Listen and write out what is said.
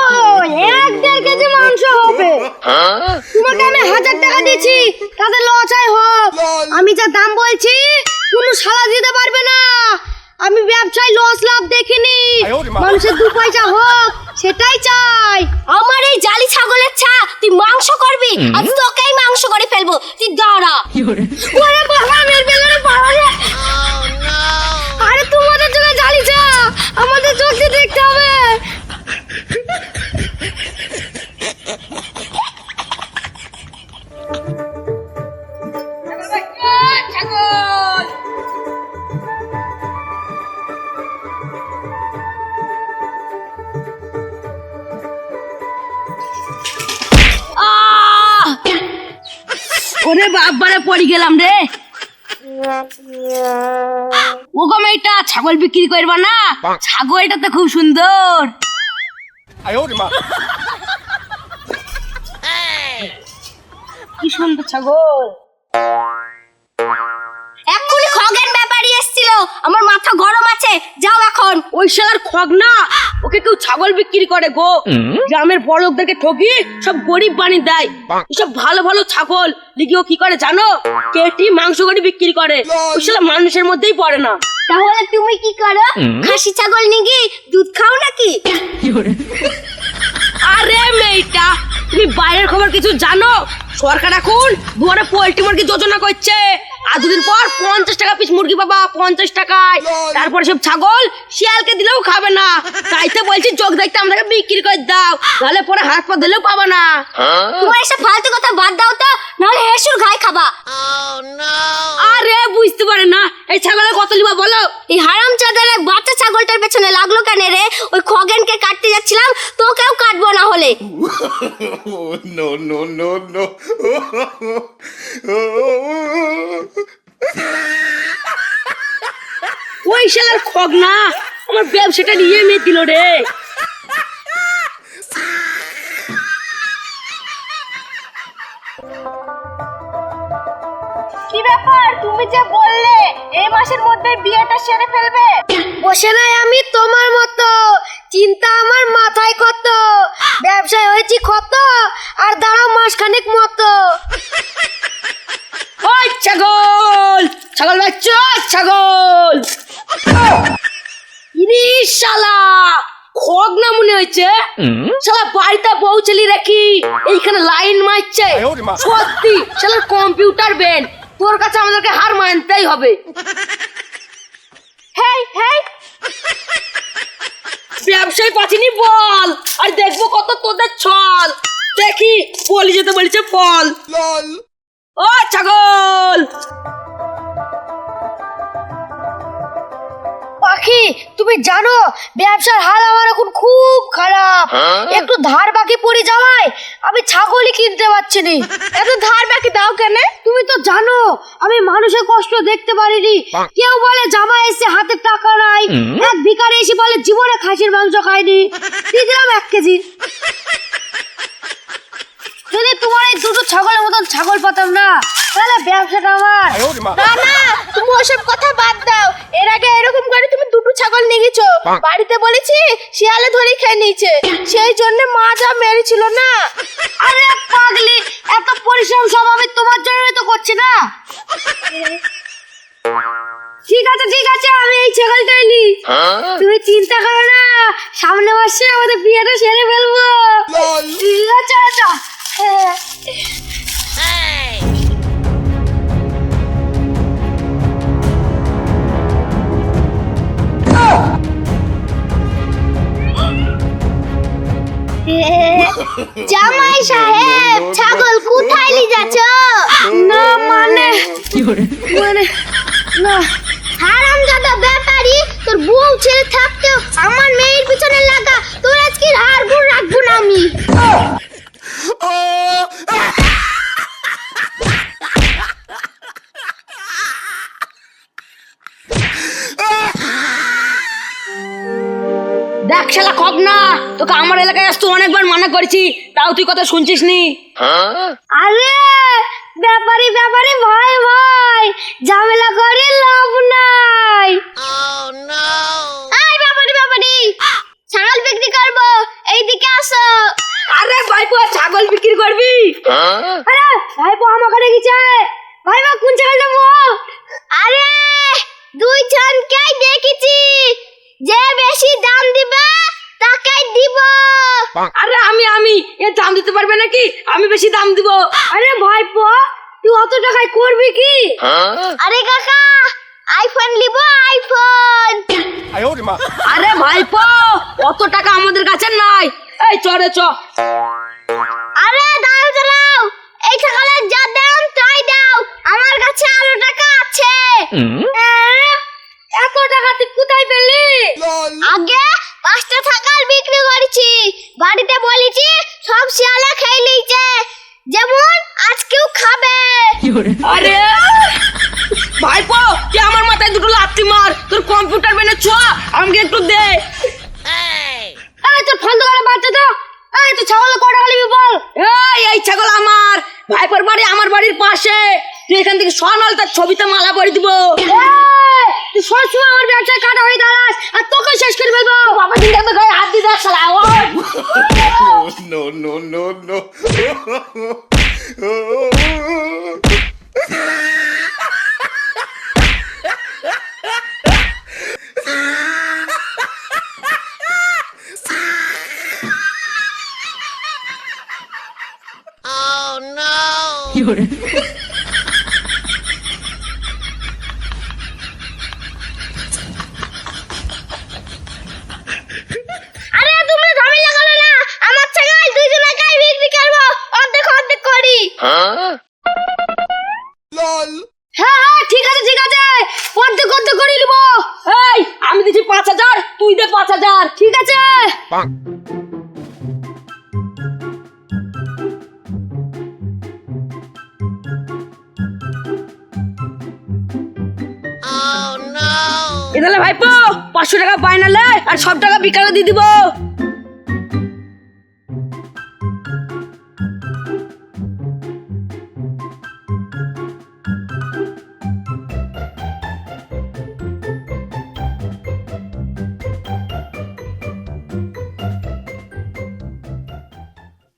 ও এক দেড় কেজি মাংস হবে। তোমাকে আমি হাজার টাকা দিয়েছি তাতে লসাই হোক আমি যা দাম বলছি কোনো সালা দিতে পারবে না। আমি ব্যবসায় লস লাভ দেখিনি। মানুষের দু পয়সা হোক সেটাই চাই। আমার এই জালি ছাগলের ছা তুই মাংস করবি? আজ তোকেই মাংস করে ফেলব। তুই দাঁড়া। ওরে বাবা মেরে ফেলবে বাবা ওরে বাবারে পড়ে গেলাম রে। মেয়েটা, ছাগল বিক্রি করব না? ছাগলটা তো খুব সুন্দর। কি সুন্দর ছাগল। এক্ষুনি আমার মাথা গরম আছে। যা ওই শালার খগ না ওকে কেউ ছাগল বিক্রি করে গো। গ্রামের বড় লোকদেরকে ঠকি সব গরিব বানিয়ে দেয়। সব ভালো ভালো ছাগল লিখি ও কি করে জানো? কেটি মাংস করে বিক্রি করে। ওই শালা মানুষের মধ্যেই পড়ে না। তাহলে তুমি কি করো? খাসি ছাগল নিগি দুধ খাও নাকি? আরে মেয়েটা তুমি বাইরের খবর কিছু জানো? সরকার এখন দুয়ারে পোল্ট্রি মুরগি যোজনা করছে। আর দুদিন পর পঞ্চাশ টাকা পিস মুরগি পাবা পঞ্চাশ টাকায়। তারপরে সব ছাগল শিয়ালকে দিলেও খাবে না। তাই তো বলছি চোখ দেখতে আমাদেরকে বিক্রি করে দাও। তাহলে পরে হাত পা দিলেও পাবা না। তোমার এসব ফালতু কথা বাদ দাও তো নাহলে হেসুর ঘাই খাবা। আরে বুঝতে পারে না। এই ছাগলের কত লিবা বলো? এই হারাম চাঁদের বাচ্চা ছাগলটার পেছনে লাগল কেন রে? ওই খগেনকে কাটতে যাচ্ছিলাম তোকেও কাটবো না হলে। Oh, no, no, no, no. ওই শালার খগ না আমার ব্যবসাটা নিয়ে মেয়ে দিল রে। কি ব্যাপার? তুমি যে বললে এই মাসের মধ্যে বিয়েটা সেরে ফেলবে? বসে নাই আমি তোমার মতো। চিন্তা আমার মাথায় কত? ব্যবসায় হয়েছি কত? আর দাঁড়াও মাসখানেক মতো। ছাগল। ছাগল বাচ্চা ছাগল। শালা খগ না মনে হয়েছে? শালা বাড়িতে বউ ছেলে রাখি এইখানে লাইন মারছে। সত্যি শালার কম্পিউটার ব্যান্ড তোর কাছে আমাদেরকে হার মানতেই হবে। হেই হেই। ব্যবসায় পাচ্ছিনি বল আর দেখব কত তোদের ছল। দেখি বলি যেতে বলেছে বল। LOL. ও ছাগল! পাখি তুমি জানো ব্যবসার হাল আমার এখন খুব খারাপ। একটু ধার বাকি পড়ে যাওয়ায় আমি ছাগলই কিনতে পারছি না। এত ধার বাকি দাও কেন? তুমি তো জানো আমি মানুষের কষ্ট দেখতে পারিনি। কেউ বলে জামা এসে হাতে টাকা নাই। এক ভিকারে এসে বলে জীবনে খাসির মাংস খাইনি। দিয়ে দিলাম এক কেজি যদি তোমার এই দুটো ছাগলের মতন ছাগল পাতাম না। তাহলে ব্যবসাটা আমার। না না তুমি ওসব কথা বাদ দাও। এর আগে এরকম করে তুমি দুটো ছাগল নিয়ে গেছো বাড়িতে বলেছি শিয়ালে ধরে খেয়ে নিয়েছে। সেই জন্য মা যা মেরেছিল না। আরে পাগলি এত পরিশ্রম স্বভাবে তোমার জন্য তো করছি না। ঠিক আছে ঠিক আছে আমি এই ছাগলটাই নি হ্যাঁ? তুমি চিন্তা করো না সামনে মাসে আমাদের বিয়েটা সেরে ফেলব। ঠিক আছে আচ্ছা। জামাই সাহেব ছাগল কোথায় নিয়ে যাচ্ছ? না মানে মানে না। হারাম দাদা ব্যাপারী তোর বউ ছেলে থাকতেও আমার শালা খক না। তোকে আমার এলাকায় আসতো অনেকবার মানা করেছি তাও তুই কথা শুনছিস নি? আরে ব্যাপারি ব্যাপারি ভয় ভয় ঝামেলা করে লাভ নাই। আয় ছাগল বিক্রি করব এইদিকে আসো। আরে ভাইপো ছাগল বিক্রি করবি? আরে ভাইপো আমাকে রেখেছে ভাইপো কোন ছাগল দেবো আরে আরে আমি আমি দাম দিতে পারবে নাকি? আমি বেশি দাম দিব। আরে ভাই পো তুই অত টাকায় করবি কি? আরে কাকা আইফোন আইফোন আরে ভাই পো অত টাকা আমাদের কাছে নাই। এই চরে চ। আরে দাও দাও। এই যা দাম তাই দাও। আমার কাছে আরও টাকা আছে। এত টাকা তুই কোথায় পেলি? আগে পাঁচটা থাকার বিক্রি করেছি। বাড়িতে বলেছি সব শিয়ালে খেয়ে নিয়েছে। যেমন আজকেও খাবে। আরে! ভাইপো তুই আমার মাথায় দুটো লাত্তি মার? তোর কম্পিউটার মেনে ছ আমাকে একটু দে। এই তোর ফালতু করে বাচ্চা তো। এই তো ছাগল কটা খালিবি বল? এই এই ছাগল আমার। ভাইপোর বাড়ি আমার বাড়ির পাশে। তুই এখান থেকে সনাল তার ছবিতে মালা পরে দিব। তুই সবসময় আমার ব্যবসায় কাটা হয়ে দাঁড়াস আর তোকে শেষ করে ফেলব। বাবা দিন দেখবে গায়ে হাত দিয়ে দেখ শালা ওই no no no no আরে তুমি ঝামেলা করো না আমার ছাগল দুইজন একাই বিক্রি করব অর্ধেক অর্ধেক LOL হ্যাঁ হ্যাঁ ঠিক আছে ঠিক আছে। অর্ধেক অর্ধেক করে নিব। এই আমি দিচ্ছি পাঁচ হাজার তুই দে পাঁচ হাজার ঠিক আছে? এদালে ভাইপো পাঁচশো টাকা পাইনালে আর সব টাকা বিকালে দিয়ে দিব।